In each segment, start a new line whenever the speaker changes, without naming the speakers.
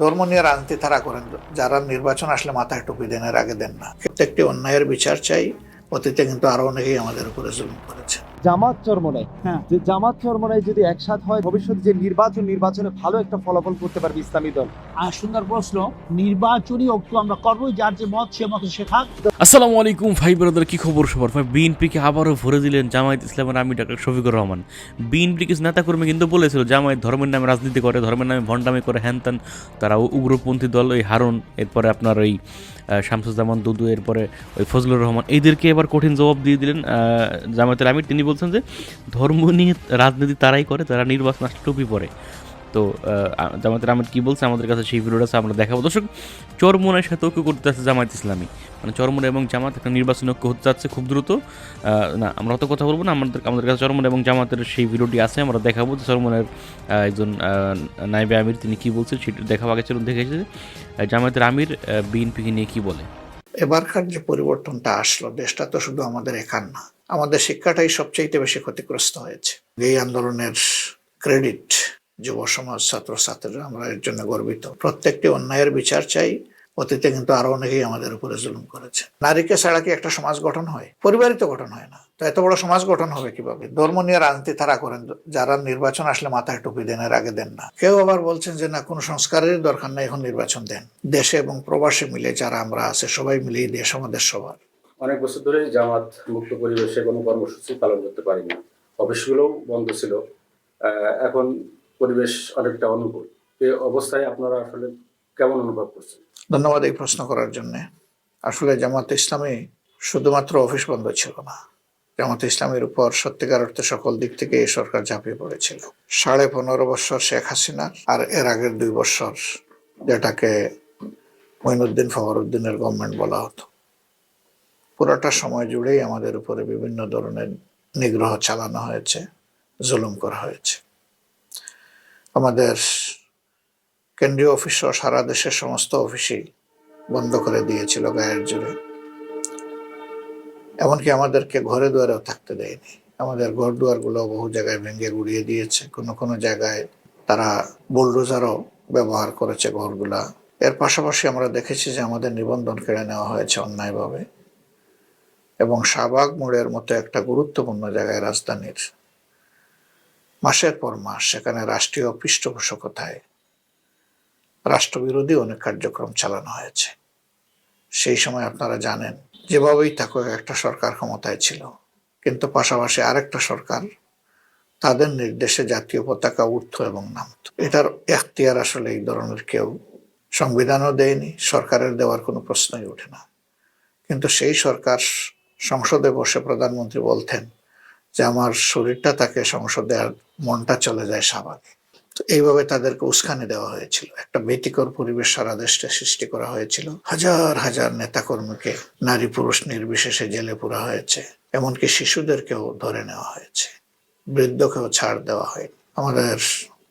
ধর্ম নিয়ে রাজনীতি তারা করেন। যারা নির্বাচন আসলে মাথায় টুপি দেন, এর আগে দেন না। প্রত্যেকটি অন্যায়ের বিচার চাই, অতীতে কিন্তু আরও অনেকেই আমাদের উপরে জুলুম করেছে।
জামাত চরমনাই।
হ্যাঁ।
যে জামাত চরমনাই যদি একসাথ হয় ভবিষ্যতে যে নির্বাচন নির্বাচনে ভালো একটা ফলাফল করতে পারবে ইসলামী দল।
আর সুন্দর প্রশ্ন নির্বাচনী ঐক্য আমরা করব যার যে মত সে মত শেখা
আসসালামু আলাইকুম ভাই ব্রাদার কি খবর সবার? ভাই বিএনপিকে আবারও ভরে দিলেন জামায়াত ইসলামের আমি ডাক্তার শফিকুর রহমান। বিএনপি কিছু নেতাকর্মী কিন্তু বলেছিল জামায়াত ধর্মের নামে রাজনীতি করে ধর্মের নামে ভণ্ডামি করে হ্যান ত্যান। তারা উগ্রপন্থী দল ওই হারুন এরপরে আপনার ওই আহ, শামসুজ্জামান দুদু এরপরে ওই ফজলুর রহমান। এদেরকে এবার কঠিন জবাব দিয়ে দিলেন আহ, জামায়াতের আমির। তিনি বলছেন যে ধর্ম নিয়ে রাজনীতি তারাই করে তারা নির্বাচন আসলে টুপি পরে। তো আহ, জামায়াতের আমির কি বলছে? আমাদের কাছে সেই ভিডিওটা আমরা দেখাবো। দর্শক চরমোনার সাথে ঐক্য করতে আছে জামায়াত ইসলামী। মানে চরমোনা এবং জামাত একটা নির্বাচন ঐক্য হতে যাচ্ছে খুব দ্রুত। না আমরা অত কথা বলব না আমাদের আমাদের কাছে চরমোনা এবং জামাতের সেই ভিডিওটি আছে আমরা দেখাবো যে চরমোনার একজন নাইবে আমির তিনি কি বলছেন সেটা দেখাবো আগে চলুন দেখে এসেছে আহ, জামায়াতের আমির বিএনপিকে নিয়ে কি বলে?
এবারকার যে পরিবর্তনটা আসলো দেশটা তো শুধু আমাদের একার না আমাদের শিক্ষাটাই সবচাইতে বেশি ক্ষতিগ্রস্ত হয়েছে। এই আন্দোলনের ক্রেডিট যুব সমাজ, ছাত্র, ছাত্রীরা আমরা এর জন্য গর্বিত। প্রত্যেকটি অন্যায়ের বিচার চাই, অতীতে কিন্তু আরও অনেকেই আমাদের উপরে জুলুম করেছে। নারীকে ছাড়া কি একটা সমাজ গঠন হয়? পরিবারই তো গঠন হয় না। তো এত বড় সমাজ গঠন হবে কীভাবে? ধর্ম নিয়ে রাজনীতি তারা করেন। যারা নির্বাচন আসলে মাথায় টুপি দেন, এর আগে দেন না। কেউ আবার বলছেন যে, না, কোনো সংস্কারের দরকার নেই, এখন নির্বাচন দেন। দেশে এবং প্রবাসে মিলে যারা আমরা আছে, সবাই মিলে দেশ আমাদের সবার।
অনেক বছর ধরে জামাত মুক্ত পরিবেশে কোনো কর্মসূচি পালন করতে পারিনি। অফিসগুলোও বন্ধ ছিল। এখন পরিবেশ অনেকটা অনুকূল। এই অবস্থায় আপনারা আসলে কেমন অনুভব করছেন?
ধন্যবাদ এই প্রশ্ন করার জন্য। আসলে জামাত ইসলামী শুধুমাত্র অফিস বন্ধ ছিল না, জামাত ইসলামের উপর সত্যিকার অর্থে সকল দিক থেকে এই সরকার ঝাঁপিয়ে পড়েছিল। সাড়ে পনেরো বছর শেখ হাসিনা আর এর আগের দুই বছর, যেটাকে মঈনুদ্দিন ফখরুদ্দিনের গভর্নমেন্ট বলা হতো। পুরোটা সময় জুড়েই আমাদের উপরে বিভিন্ন ধরনের নিগ্রহ চালানো হয়েছে, জুলুম করা হয়েছে। আমাদের কেন্দ্রীয় অফিস সহ সারা দেশের সমস্ত অফিসই বন্ধ করে দিয়েছিল গায়ের জোরে। এমনকি আমাদেরকে ঘরে দুয়ারেও থাকতে দেয়নি। আমাদের ঘর দুয়ারগুলো বহু জায়গায় ভেঙে গুড়িয়ে দিয়েছে। কোনো কোনো জায়গায় তারা বুলডোজারও ব্যবহার করেছে ঘরগুলা। এর পাশাপাশি আমরা দেখেছি যে আমাদের নিবন্ধন কেড়ে নেওয়া হয়েছে অন্যায়ভাবে। এবং শাহবাগ মোড়ের মতো একটা গুরুত্বপূর্ণ জায়গায় রাজধানীর। মাসের পর মাস সেখানে রাষ্ট্রীয় পৃষ্ঠপোষকতায় রাষ্ট্রবিরোধী অনেক কার্যক্রম চালানো হয়েছে। সেই সময় আপনারা জানেন, যেভাবেই থাকুক একটা সরকার ক্ষমতায় ছিল। কিন্তু পাশাপাশি আরেকটা সরকার তাদের নির্দেশে জাতীয় পতাকা উঠত এবং নামত। এটার এখতিয়ার আসলে এই ধরনের কেউ সংবিধানও দেয়নি, সরকারের দেওয়ার কোনো প্রশ্নই ওঠে না। কিন্তু সেই সরকার সংসদে বসে প্রধানমন্ত্রী বলতেন যে আমার শরীরটা তাকে সংসদে আর মনটা চলে যায় স্বাভাবিক। তো এইভাবে তাদেরকে উস্কানি দেওয়া হয়েছিল। একটা ভীতিকর পরিবেশ সারা দেশটা সৃষ্টি করা হয়েছিল। হাজার হাজার নেতাকর্মীকে নারী পুরুষ নির্বিশেষে জেলে পুরা হয়েছে, এমনকি শিশুদেরকেও ধরে নেওয়া হয়েছে। বৃদ্ধকেও ছাড় দেওয়া হয় আমাদের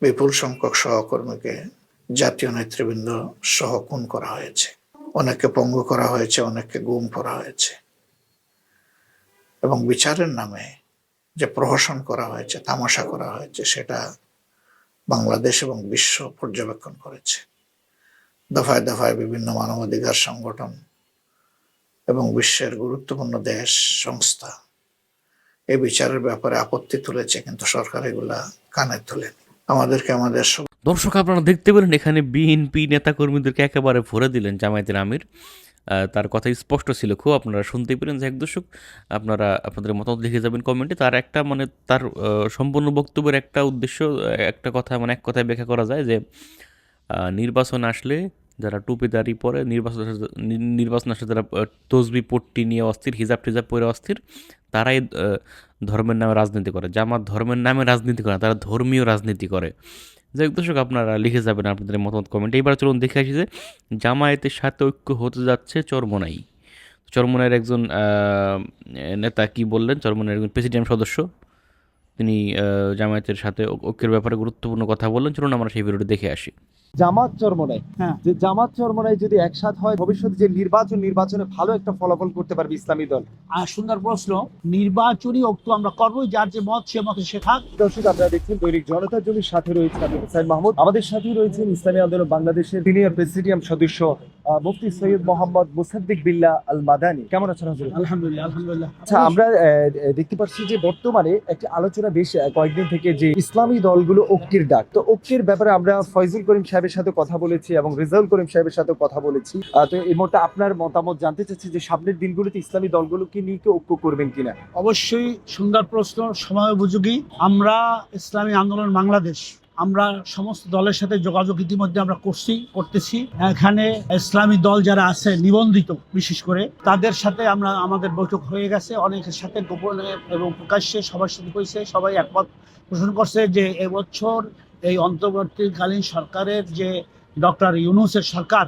বিপুল সংখ্যক সহকর্মীকে জাতীয় নেতৃবৃন্দ সহ খুন করা হয়েছে। অনেককে পঙ্গু করা হয়েছে, অনেককে গুম করা হয়েছে। এবং বিচারের নামে যে প্রহসন করা হয়েছে, তামাশা করা হয়েছে, সেটা বাংলাদেশ এবং বিশ্ব পর্যবেক্ষণ করেছে। দফায় দফায় বিভিন্ন মানবাধিকার সংগঠন এবং বিশ্বের গুরুত্বপূর্ণ দেশ সংস্থা এই বিচারের ব্যাপারে আপত্তি তুলেছে, কিন্তু সরকার এগুলা কানে তোলেনি। আমাদেরকে আমাদের
দর্শক, আপনারা দেখতে পেলেন এখানে বিএনপি নেতাকর্মীদেরকে একেবারে ভরে দিলেন জামায়াতের আমির। তার কথা স্পষ্ট ছিল। খুব আপনারা শুনতে পেলেন যে এক দর্শক, আপনারা আপনাদের মতামত লিখে যাবেন কমেন্টে। তার একটা মানে তার সম্পূর্ণ বক্তব্যের একটা উদ্দেশ্য, একটা কথা মানে এক কথায় ব্যাখ্যা করা যায় যে নির্বাচন আসলে যারা টুপি দাড়ি পরে, নির্বাচন নির্বাচন আসলে যারা তসবি, পট্টি নিয়ে অস্থির, হিজাব টিজাব পরে অস্থির, তারাই ধর্মের নামে রাজনীতি করে। জামাত ধর্মের নামে রাজনীতি করে তারা ধর্মীয় রাজনীতি করে। যাই দর্শক, আপনারা লিখে যাবেন আপনাদের মতামত কমেন্টে এবার চলুন দেখে আসি যে জামায়াতের সাথে ঐক্য হতে যাচ্ছে চরমনাই। চরমনাইয়ের একজন নেতা কি বললেন? চরমনাইয়ের একজন প্রেসিডেন্ট সদস্য। তিনি জামায়াতের সাথে ঐক্যের ব্যাপারে গুরুত্বপূর্ণ কথা বললেন। চলুন আমরা সেই ভিডিওটি দেখে আসি।
জামাত চরমনায়
হ্যাঁ।
যে জামাত চরমনায় যদি একসাথ হয় ভবিষ্যতে যে নির্বাচন নির্বাচনে ভালো একটা ফলাফল করতে পারবে ইসলামী দল।
আর সুন্দর প্রশ্ন নির্বাচনী ঐক্য আমরা করব যার যে মত সে মতে শেখা
দর্শক আপনারা দেখছেন দৈনিক জনতার জমির সাথে রয়েছে আমি হুসাইন মাহমুদ। আমাদের সাথে রয়েছেন ইসলামী আন্দোলন বাংলাদেশের সিনিয়র প্রেসিডিয়াম সদস্য মুফতি সৈয়দ মোহাম্মদ মুসাদ্দিক বিল্লাহ আল মাদানি কেমন আছেন হজরত?
আলহামদুলিল্লাহ আলহামদুলিল্লাহ।
আচ্ছা আমরা দেখতে পাচ্ছি যে বর্তমানে একটি আলোচনা বেশ কয়েকদিন থেকে যে ইসলামী দলগুলো ঐক্যের ডাক। তো ঐক্যের ব্যাপারে আমরা ফয়জুল করিম সাহেবের সাথে কথা বলেছি এবং রেজাউল করিম সাহেবের সাথে কথা বলেছি। তো এই মুহূর্তে আপনার মতামত জানতে চাচ্ছি যে সামনের দিনগুলোতে ইসলামী দলগুলোকে নিয়ে কি ঐক্য করবেন কিনা?
অবশ্যই সুন্দর প্রশ্ন সময় উপযোগী। আমরা ইসলামী আন্দোলন বাংলাদেশ আমরা সমস্ত দলের সাথে যোগাযোগ ইতিমধ্যে আমরা করছি, করতেছি। এখানে ইসলামী দল যারা আছে, নিবন্ধিত বিশেষ করে, তাদের সাথে আমরা, আমাদের বৈঠক হয়ে গেছে। অনেকের সাথে গোপনে এবং প্রকাশ্যে সবার সাথে হয়েছে। সবাই একমত পোষণ করছে যে এবছর এই অন্তর্বর্তীকালীন সরকারের যে ডক্টর ইউনুসের সরকার,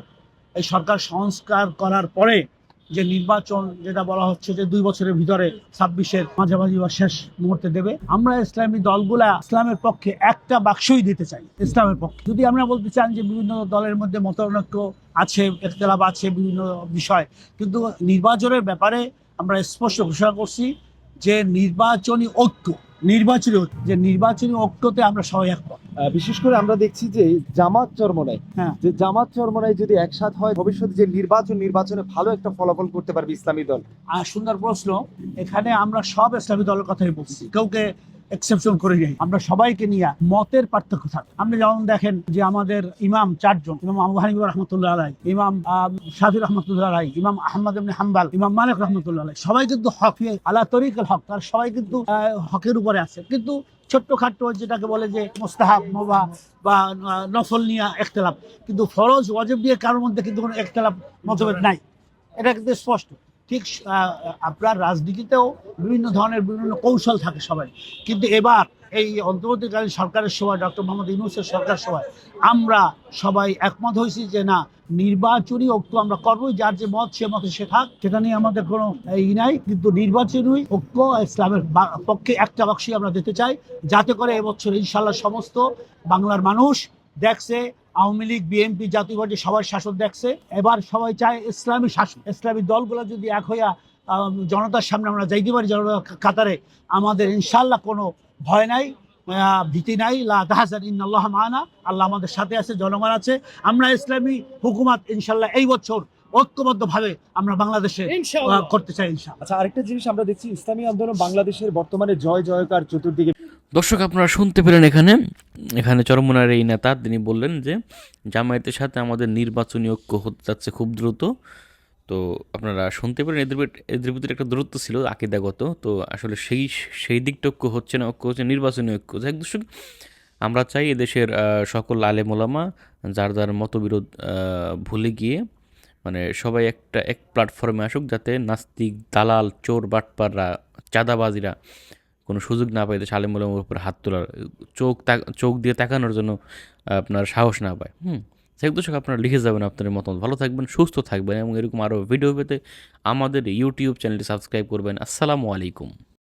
এই সরকার সংস্কার করার পরে যে নির্বাচন যেটা বলা হচ্ছে যে দুই বছরের ভিতরে ছাব্বিশের মাঝামাঝি বা শেষ মুহূর্তে দেবে। আমরা ইসলামী দলগুলা ইসলামের পক্ষে একটা বাক্সই দিতে চাই, ইসলামের পক্ষে। যদি আমরা বলতে চান যে বিভিন্ন দলের মধ্যে মতানৈক্য আছে একতলাপ আছে বিভিন্ন বিষয়, কিন্তু নির্বাচনের ব্যাপারে আমরা স্পষ্ট ঘোষণা করছি যে নির্বাচনী ঐক্য নির্বাচনী যে নির্বাচনী ঐক্যতে আমরা সবাই একমত
বিশেষ করে আমরা দেখছি যে জামাত চরমনায়
হ্যাঁ।
যে জামাত চরমনায় যদি একসাথ হয় ভবিষ্যতে যে নির্বাচন নির্বাচনে ভালো একটা ফলাফল করতে পারবে ইসলামী দল।
আর সুন্দর প্রশ্ন এখানে আমরা সব ইসলামী দলের কথাই বলছি। কাউকে এক্সেপশন করে যাই আমরা সবাইকে নিয়ে মতের পার্থক্য থাকে। আপনি যেমন দেখেন যে আমাদের ইমাম চারজন, ইমাম আবু হানিফা রহমতুল্লাহ আলাই ইমাম শাফি রহমতুল্লাহ আলাই ইমাম আহমদ ইবনে হাম্বাল, ইমাম মালিক রহমতুল্লাহ আলাই সবাই কিন্তু হক আলা তরিকুল হক, তার সবাই কিন্তু হকের উপরে আছে। কিন্তু ছোট্টখাট্ট যেটাকে বলে যে মোস্তাহাব মোবা বা নফল নিয়ে একতলাপ। কিন্তু ফরজ, ওয়াজিব নিয়ে কারোর মধ্যে কিন্তু কোনো একতলাপ মতভেদ নাই। এটা কিন্তু স্পষ্ট। ঠিক আপনার রাজনীতিতেও বিভিন্ন ধরনের বিভিন্ন কৌশল থাকে সবাই। কিন্তু এবার এই অন্তর্বর্তীকালীন সরকারের সময়, ডক্টর মোহাম্মদ ইউনুসের সরকার সময়, আমরা সবাই একমত হয়েছি যে না, নির্বাচনী ঐক্য আমরা করবোই, যার যে মত সে মতে সে থাক। সেটা নিয়ে আমাদের কোনো ই নাই, কিন্তু নির্বাচনী ঐক্য ইসলামের পক্ষে একটা বাক্সই আমরা দিতে চাই। যাতে করে এবছর ইনশাল্লাহ সমস্ত বাংলার মানুষ দেখছে আওয়ামী লীগ বিএনপি জাতীয় পার্টি সবার শাসন দেখছে। এবার সবাই চায় ইসলামী শাসন ইসলামী দলগুলো যদি এক হইয়া জনতার সামনে আমরা যাইতে পারি জনতা কাতারে আমাদের ইনশাল্লাহ কোনো ভয় নাই ভীতি নাই। লা তাহাজান ইন্নাল্লাহ মানা আল্লাহ আমাদের সাথে আছে জনগণ আছে। আমরা ইসলামী হুকুমাত ইনশাল্লাহ এই বছর ঐক্যবদ্ধভাবে আমরা বাংলাদেশে করতে চাই ইনশাল্লাহ
আচ্ছা আরেকটা জিনিস আমরা দেখছি ইসলামী আন্দোলন বাংলাদেশের বর্তমানে জয় জয়কার চতুর্দিকে
দর্শক, আপনারা শুনতে পেলেন এখানে এখানে চরমনার এই নেতা, তিনি বললেন যে, জামায়াতের সাথে আমাদের নির্বাচনী ঐক্য হতে যাচ্ছে খুব দ্রুত। তো আপনারা শুনতে পেলেন, এদের এদের ভিতরে একটা দূরত্ব ছিল আকিদাগত। তো আসলে সেই সেই দিকটা ঐক্য হচ্ছে না, ঐক্য হচ্ছে নির্বাচনী ঐক্য। যাই দর্শক, আমরা চাই এদেশের সকল আলে মোলামা যার যার মতবিরোধ ভুলে গিয়ে মানে সবাই একটা, এক প্ল্যাটফর্মে আসুক, যাতে নাস্তিক, দালাল, চোর, বাটপাররা, চাঁদাবাজিরা কোনো সুযোগ না পায় শালিম আলেমুলামের উপর হাত তোলার, চোখ চোখ দিয়ে তাকানোর জন্য আপনার সাহস না পায়। হুম? সেই দর্শক, আপনারা লিখে যাবেন আপনাদের মতামত। ভালো থাকবেন, সুস্থ থাকবেন এবং এরকম আরও ভিডিও পেতে আমাদের ইউটিউব চ্যানেলটি সাবস্ক্রাইব করবেন। আসসালামু আলাইকুম।